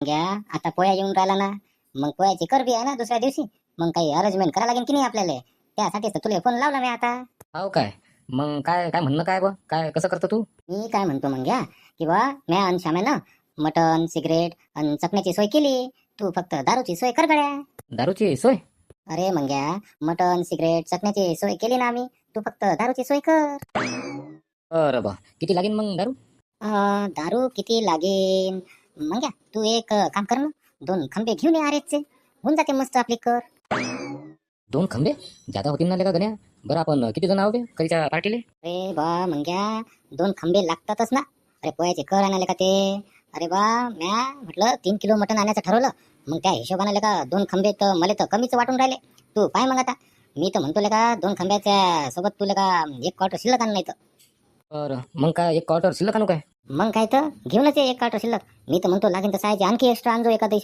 घ्या. आता पोया येऊन राहिला ना मग पोयाची कर बी आहे ना दुसऱ्या दिवशी. मग काही अरेंजमेंट करा लागेल की नाही आपल्याला? त्यासाठीच तर तुला फोन लावला मी आता. हो काय? मग काय काय म्हणणं काय काय कसं करतो तू? मी काय म्हणतो मग घ्या. की बा म्या आणि श्याम्यानं मटन सिगरेट आणि चकण्याची सोय केली. तू फक्त दारूची सोय कर गड्या. दारूची सोय? अरे मग घ्या. मटन सिगरेट चकण्याची सोय केली ना आम्ही. तू फक्त दारूची सोय कर. बरं बा किती लागेल मग दारू? अं, दारू किती लागेल मग तू एक काम कर ना दोन खंबे घेऊन ये आरेचे. होऊन जाते मस्त आपली कर. दोन खंबे? जादा होतील ना लेका गण्या. बरं आपण किती जण आहोत बे कधीच्या पार्टीले अरे बा मग घ्या दोन खंबे लागतातच ना. अरे पोयाचे कर आणाले का ते? अरे बा म्या म्हटलं तीन किलो मटण आणायचं ठरवलं. मग त्या हिशोबाने का दोन खंबे तर मला तर कमीच वाटून राहिले. तू पाय मग आता. मी तर म्हणतो का दोन खंब्याच्या सोबत तुला का एक क्वार्टर शिल्लक आण नाही तर बरं मग काय एक क्वार्टर शिल्लक आणू काय? मग काय तर? घेऊनच ये एक क्वार्टर शिल्लक. मी तर म्हणतो लागेल तर सायचे आणखी एक्स्ट्रा आणजो एका दिवशी